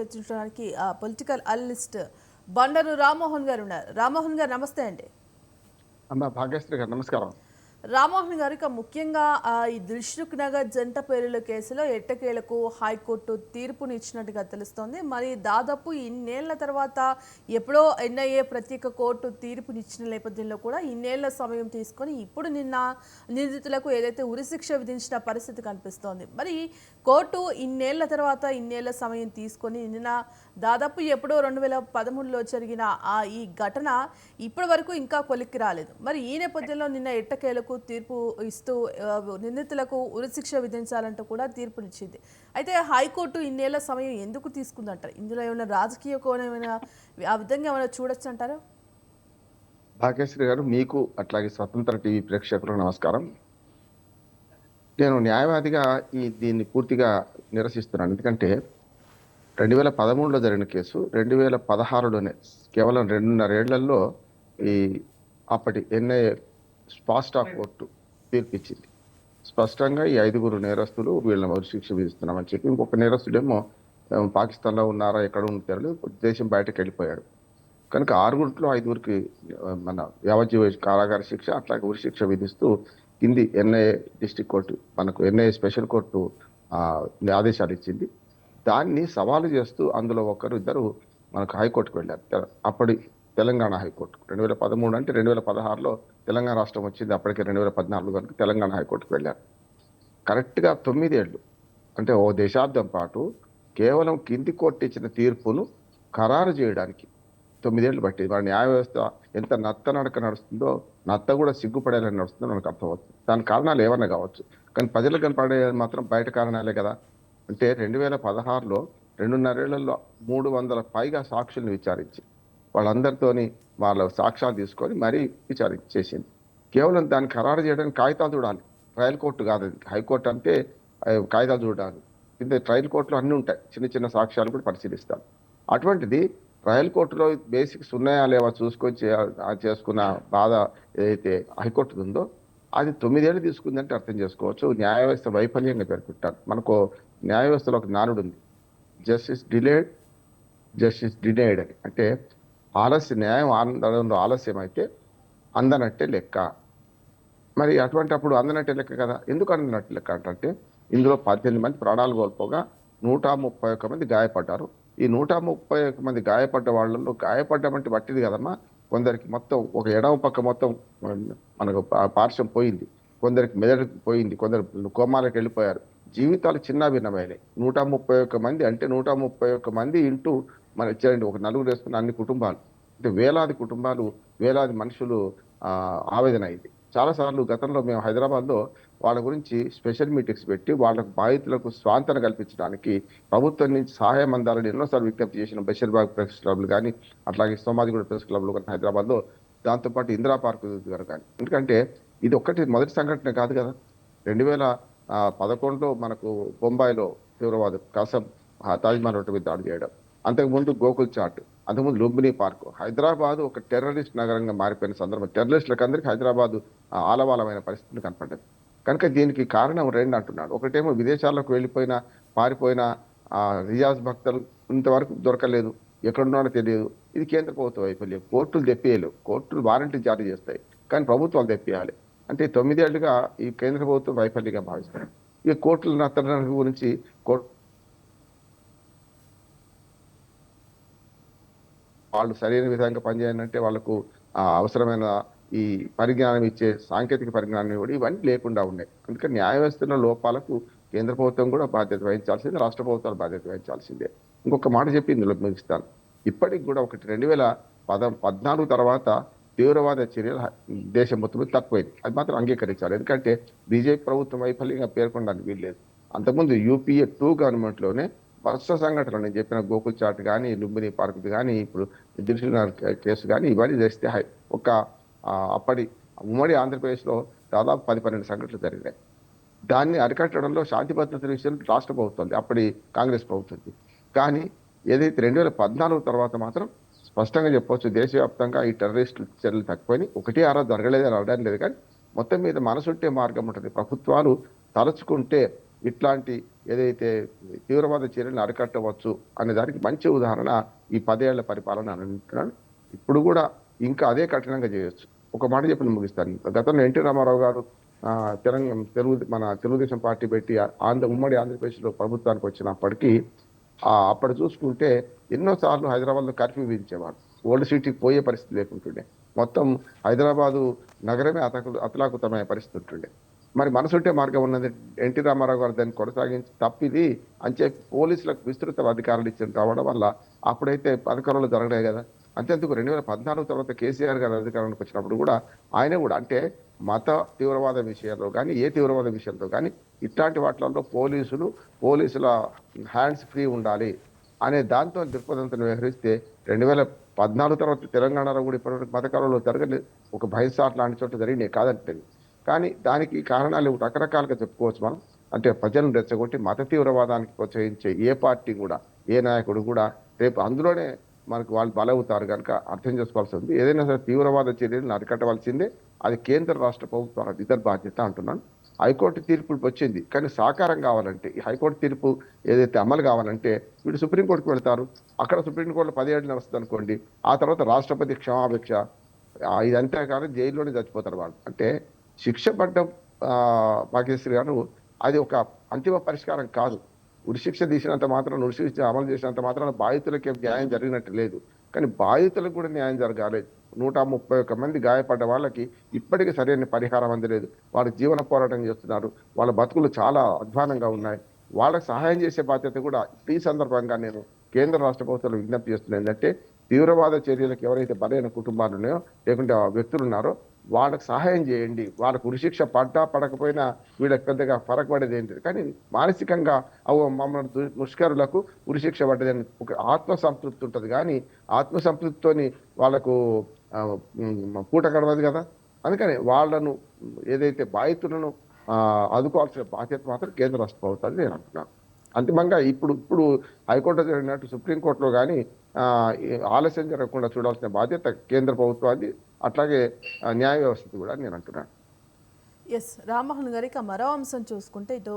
చర్చించడానికి political analyst Bandaru Rammohan గారు ఉన్నారు. రామ్మోహన్ గారు నమస్తే అండి. అమ్మ భాగ్యశ్రీ గారు నమస్కారం. రామ్మోహన్ గారు ఇక ముఖ్యంగా ఈ దిల్షుక్ నగర్ జంట పేరుల కేసులో ఎట్టకేలకు హైకోర్టు తీర్పునిచ్చినట్టుగా తెలుస్తోంది. మరి దాదాపు ఇన్నేళ్ళ తర్వాత ఎప్పుడో ఎన్ఐఏ ప్రత్యేక కోర్టు తీర్పునిచ్చిన నేపథ్యంలో కూడా ఇన్నేళ్ళ సమయం తీసుకొని ఇప్పుడు నిన్న నిందితులకు ఏదైతే ఉరిశిక్ష విధించిన పరిస్థితి కనిపిస్తోంది. మరి కోర్టు ఇన్నేళ్ళ తర్వాత ఇన్నేళ్ళ సమయం తీసుకొని నిన్న దాదాపు ఎప్పుడో రెండు వేల పదమూడులో జరిగిన ఆ ఈ ఘటన ఇప్పటి వరకు ఇంకా కొలిక్కి రాలేదు. మరి ఈ నేపథ్యంలో నిన్న ఎట్టకేలకు తీర్పు ఇస్తూ నిందితులకు ఉరిశిక్ష విధించాలంటూ కూడా తీర్పునిచ్చింది. అయితే హైకోర్టు ఇన్నేళ్ళ సమయం ఎందుకు తీసుకుందంటారు? ఇందులో ఏమైనా రాజకీయ కోణం ఏమైనా ఆ విధంగా ఏమైనా చూడొచ్చు అంటారా? భాగ్యశ్రీ గారు మీకు అట్లాగే స్వతంత్ర టీవీ ప్రేక్షకులకు నమస్కారం. నేను న్యాయవాదిగా ఈ దీన్ని పూర్తిగా నిరసిస్తున్నాను. ఎందుకంటే రెండు వేల పదమూడులో జరిగిన కేసు రెండు వేల పదహారులోనే కేవలం రెండున్నరేళ్ళలో ఈ అప్పటి ఎన్ఐఏ స్పాస్టా కోర్టు తీర్పిచ్చింది. స్పష్టంగా ఈ ఐదుగురు నేరస్తులు వీళ్ళని ఉరి శిక్ష విధిస్తున్నామని చెప్పి ఇంకొక నేరస్తుడేమో పాకిస్తాన్లో ఉన్నారా ఎక్కడ ఉంటారో దేశం బయటకు వెళ్ళిపోయాడు. కనుక ఆరుగురిలో ఐదుగురికి మన యావజ్జీవ కారాగార శిక్ష అట్లాగే ఉరి శిక్ష విధిస్తూ కింది ఎన్ఐఏ డిస్టిక్ కోర్టు మనకు ఎన్ఐఏ స్పెషల్ కోర్టు ఆదేశాలు ఇచ్చింది. దాన్ని సవాలు చేస్తూ అందులో ఒకరు ఇద్దరు మనకు హైకోర్టుకు వెళ్ళారు. అప్పటి తెలంగాణ హైకోర్టు రెండు వేల పదమూడు అంటే రెండు వేల పదహారులో తెలంగాణ రాష్ట్రం వచ్చింది. అప్పటికే రెండు వేల పద్నాలుగు కనుక తెలంగాణ హైకోర్టుకు వెళ్ళారు. కరెక్ట్గా తొమ్మిదేళ్ళు. అంటే ఓ దశాబ్దం పాటు కేవలం కింది కోర్టు ఇచ్చిన తీర్పును ఖరారు చేయడానికి తొమ్మిదేళ్ళు పట్టింది. మన న్యాయ వ్యవస్థ ఎంత నత్త నడక నడుస్తుందో నత్త కూడా సిగ్గుపడేలా నడుస్తుందో మనకు అర్థమవుతుంది. దాని కారణాలు ఏమన్నా కావచ్చు. కానీ ప్రజలకు కనపడే మాత్రం బయట కారణాలే కదా. అంటే రెండు వేల పదహారులో రెండున్నరేళ్ళలో మూడు వందల పైగా సాక్షులను విచారించి వాళ్ళందరితోని వాళ్ళ సాక్ష్యాలు తీసుకొని మరీ విచారించేసింది కేవలం దాన్ని ఖరారు చేయడానికి కాగితాలు చూడాలి. ట్రయల్ కోర్టు కాదు అది. హైకోర్టు అంటే కాగితాలు చూడాలి. కింద ట్రయల్ కోర్టులో అన్నీ ఉంటాయి. చిన్న చిన్న సాక్ష్యాలు కూడా పరిశీలిస్తాం. అటువంటిది ట్రయల్ కోర్టులో బేసిక్స్ ఉన్నాయా లేవా చూసుకొని చేసుకున్న బాధ ఏదైతే హైకోర్టు ఉందో అది తొమ్మిదేళ్ళు తీసుకుందంటే అర్థం చేసుకోవచ్చు. న్యాయ వ్యవస్థ వైఫల్యంగా పేర్కొంటారు. మనకు న్యాయ వ్యవస్థలో ఒక నానుడు ఉంది జస్టిస్ డిలేడ్ జస్టిస్ డినైడ్ అని. అంటే ఆలస్య న్యాయం అందడంలో ఆలస్యం అయితే అందనట్టే లెక్క. మరి అటువంటి అప్పుడు అందనట్టే లెక్క కదా? ఎందుకు అందనట్టు లెక్క అంటే ఇందులో పద్దెనిమిది మంది ప్రాణాలు కోల్పోగా నూట ముప్పై ఒక్క మంది గాయపడ్డారు. ఈ నూట ముప్పై ఒక్క మంది గాయపడ్డ వాళ్ళలో గాయపడ్డమంటే పట్టింది కదమ్మా? కొందరికి మొత్తం ఒక ఎడమ పక్క మొత్తం మనకు పార్శ్వం పోయింది. కొందరికి మెదడు పోయింది. కొందరు కోమాలకు వెళ్ళిపోయారు. జీవితాలు చిన్న భిన్నమైనవి నూట ముప్పై ఒక్క మంది అంటే నూట ముప్పై ఒక్క మంది ఇంటూ మన వచ్చారండి ఒక నలుగురు వేసుకున్న అన్ని కుటుంబాలు. అంటే వేలాది కుటుంబాలు వేలాది మనుషులు ఆవేదన అయింది. చాలాసార్లు గతంలో మేము హైదరాబాద్లో వాళ్ళ గురించి స్పెషల్ మీటింగ్స్ పెట్టి వాళ్ళకు బాధితులకు స్వాంతన కల్పించడానికి ప్రభుత్వం నుంచి సహాయం అందాలని ఎన్నోసార్లు విజ్ఞప్తి చేసిన బషీర్బాగ్ ప్రెస్ క్లబ్లు కానీ అట్లాగే సోమాజిగూడ ప్రెస్ క్లబ్లు కానీ హైదరాబాద్లో దాంతోపాటు ఇందిరా పార్క్ గారు కానీ. ఎందుకంటే ఇది ఒక్కటి మొదటి సంఘటన కాదు కదా. రెండు వేల పదకొండులో మనకు బొంబాయిలో తీవ్రవాదం కాసం తాజ్మహల్ రోడ్డు మీద దాడి చేయడం. అంతకుముందు గోకుల్ చాట్ అంతకుముందు లుంబిని పార్క్. హైదరాబాద్ ఒక టెర్రరిస్ట్ నగరంగా మారిపోయిన సందర్భం. టెర్రరిస్టులకు అందరికీ హైదరాబాద్ ఆలవాలమైన పరిస్థితులు కనపడ్డది కనుక దీనికి కారణం రెండు అంటున్నాడు. ఒకటేమో విదేశాలకు వెళ్ళిపోయిన పారిపోయిన రియాజ్ భక్తులు ఇంతవరకు దొరకలేదు. ఎక్కడున్నాడో తెలియదు. ఇది కేంద్ర ప్రభుత్వ వైఫల్యం. కోర్టులు తెప్పేయలేవు. కోర్టులు వారంటీ జారీ చేస్తాయి. కానీ ప్రభుత్వాలు తెప్పియాలి. అంటే తొమ్మిదేళ్ళుగా ఈ కేంద్ర ప్రభుత్వం వైఫల్యంగా భావిస్తారు ఈ కోర్టుల నత్తడానికి గురించి కోర్టు వాళ్ళు సరైన విధంగా పనిచేయాలంటే వాళ్ళకు ఆ, అవసరమైన ఈ పరిజ్ఞానం ఇచ్చే సాంకేతిక పరిజ్ఞానం ఇవ్వడం ఇవన్నీ లేకుండా ఉన్నాయి. అందుకని న్యాయ వ్యవస్థలో లోపాలకు కేంద్ర ప్రభుత్వం కూడా బాధ్యత వహించాల్సిందే రాష్ట్ర ప్రభుత్వాలు బాధ్యత వహించాల్సిందే. ఇంకొక మాట చెప్పి ఇందులో ముగిస్తాను. ఇప్పటికి కూడా ఒకటి రెండు వేల పద పద్నాలుగు తర్వాత తీవ్రవాద చర్యలు దేశం మొత్తం తక్కువైంది. అది మాత్రం అంగీకరించాలి. ఎందుకంటే బీజేపీ ప్రభుత్వం వైఫల్యంగా పేర్కొనడానికి వీల్లేదు. అంతకుముందు యూపీఏ టూ గవర్నమెంట్లోనే వరుస సంఘటనలు నేను చెప్పిన గోకుల్ చాట్ కానీ లుంబిని పార్క్ కానీ ఇప్పుడు దిల్సుఖ్నగర్ కేసు కానీ ఇవన్నీ చేస్తే ఒక అప్పటి ఉమ్మడి ఆంధ్రప్రదేశ్లో దాదాపు పది పన్నెండు సంఘటనలు జరిగినాయి. దాన్ని అరికట్టడంలో శాంతి భద్రతల విషయంలో రాష్ట్ర ప్రభుత్వం అప్పటి కాంగ్రెస్ ప్రభుత్వం కానీ ఏదైతే రెండు వేల పద్నాలుగు తర్వాత మాత్రం స్పష్టంగా చెప్పవచ్చు దేశవ్యాప్తంగా ఈ టెర్రరిస్టు చర్యలు తక్కువని ఒకటి ఆరా జరగలేదని అని అనడం లేదు కానీ మొత్తం మీద మనసుంటే మార్గం ఉంటుంది. ప్రభుత్వాలు తలుచుకుంటే ఇట్లాంటి ఏదైతే తీవ్రవాద చర్యలను అరికట్టవచ్చు అనే దానికి మంచి ఉదాహరణ ఈ పదేళ్ళ పరిపాలన అని అంటున్నాను ఇప్పుడు కూడా ఇంకా అదే కఠినంగా చేయొచ్చు. ఒక మాట చెప్పి ముగిస్తాను. గతంలో ఎన్టీ రామారావు గారు తెలంగాణ తెలుగు మన తెలుగుదేశం పార్టీ పెట్టి ఆంధ్ర ఉమ్మడి ఆంధ్రప్రదేశ్లో ప్రభుత్వానికి వచ్చినప్పటికీ అప్పుడు చూసుకుంటే ఎన్నోసార్లు హైదరాబాద్లో కర్ఫ్యూ విధించేవారు. ఓల్డ్ సిటీకి పోయే పరిస్థితి లేకుంటుండే. మొత్తం హైదరాబాదు నగరమే అతకు అతలాకుతమైన పరిస్థితి ఉంటుండే. మరి మనసుంటే మార్గం ఉన్నది. ఎన్టీ రామారావు గారు దాన్ని కొనసాగించి తప్పిది అంచే పోలీసులకు విస్తృత అధికారులు ఇచ్చిన రావడం వల్ల అప్పుడైతే పథకాలు జరగలేదు కదా. అంతేందుకు రెండు వేల పద్నాలుగు తర్వాత కేసీఆర్ గారు అధికారానికి వచ్చినప్పుడు కూడా ఆయన కూడా అంటే మత తీవ్రవాద విషయాల్లో కానీ ఏ తీవ్రవాద విషయంలో కానీ ఇట్లాంటి వాటిలలో పోలీసులు పోలీసుల హ్యాండ్స్ ఫ్రీ ఉండాలి అనే దాంతో దృక్పథంతో వ్యవహరిస్తే రెండు వేల పద్నాలుగు తర్వాత తెలంగాణలో కూడా ఇప్పటివరకు మతకాలంలో జరగలేదు ఒక భయసాట్ లాంటి చోట జరిగినాయి కాదంటే కానీ దానికి కారణాలు రకరకాలుగా చెప్పుకోవచ్చు మనం. అంటే ప్రజలను రెచ్చగొట్టి మత తీవ్రవాదానికి ప్రోత్సహించే ఏ పార్టీ కూడా ఏ నాయకుడు కూడా రేపు అందులోనే మనకు వాళ్ళు బలవుతారు కనుక అర్థం చేసుకోవాల్సి ఉంది. ఏదైనా సరే తీవ్రవాద చర్యలను అరికట్టవలసిందే. అది కేంద్ర రాష్ట్ర ప్రభుత్వాల ఇద్దరు బాధ్యత అంటున్నాను. హైకోర్టు తీర్పు వచ్చింది. కానీ సాకారం కావాలంటే ఈ హైకోర్టు తీర్పు ఏదైతే అమలు కావాలంటే వీళ్ళు సుప్రీంకోర్టుకు వెళ్తారు. అక్కడ సుప్రీంకోర్టులో పదిహేడు నడుస్తుంది అనుకోండి. ఆ తర్వాత రాష్ట్రపతి క్షమాభిక్ష ఇదంతా కానీ జైల్లోనే చచ్చిపోతారు వాళ్ళు. అంటే శిక్ష పడ్డం పాకేశ్వరి గారు అది ఒక అంతిమ పరిష్కారం కాదు. ఉరిశిక్ష తీసినంత మాత్రం ఉరిశిక్ష అమలు చేసినంత మాత్రం బాధితులకి న్యాయం జరిగినట్టు లేదు. కానీ బాధితులకు కూడా న్యాయం జరగాలి. నూట ముప్పై ఒక్క మంది గాయపడ్డ వాళ్ళకి ఇప్పటికీ సరైన పరిహారం అందలేదు. వాళ్ళు జీవన పోరాటం చేస్తున్నారు వాళ్ళ బతుకులు చాలా అధ్వానంగా ఉన్నాయి. వాళ్ళకి సహాయం చేసే బాధ్యత కూడా ఈ సందర్భంగా నేను కేంద్ర రాష్ట్ర ప్రభుత్వాలు విజ్ఞప్తి చేస్తున్నాను. ఏంటంటే తీవ్రవాద చర్యలకు ఎవరైతే బలైన కుటుంబాలు ఉన్నాయో లేకుంటే వ్యక్తులు ఉన్నారో వాళ్ళకు సహాయం చేయండి. వాళ్ళకు ఉరిశిక్ష పడ్డా పడకపోయినా వీళ్ళకి పెద్దగా ఫరక్ పడేది ఏంటి కానీ మానసికంగా అవు మమ్మల్ని దుష్కరులకు ఉరిశిక్ష పడ్డదని ఒక ఆత్మసంతృప్తి ఉంటుంది. కానీ ఆత్మసంతృప్తితోని వాళ్ళకు పూట కడవదు కదా? అందుకని వాళ్ళను ఏదైతే బాధితులను ఆదుకోవాల్సిన బాధ్యత మాత్రం కేంద్ర రాష్ట్ర ప్రభుత్వాన్ని నేను అంటున్నాను అంతిమంగా ఇప్పుడు ఇప్పుడు హైకోర్టు జరిగినట్టు సుప్రీంకోర్టులో కానీ ఆలస్యం జరగకుండా చూడాల్సిన బాధ్యత కేంద్ర ప్రభుత్వాన్ని అట్లాగే న్యాయ వ్యవస్థ కూడా నేను అంటున్నాను. ఎస్ రామ్మోహన్ గారు మరో అంశం చూసుకుంటే ఇటు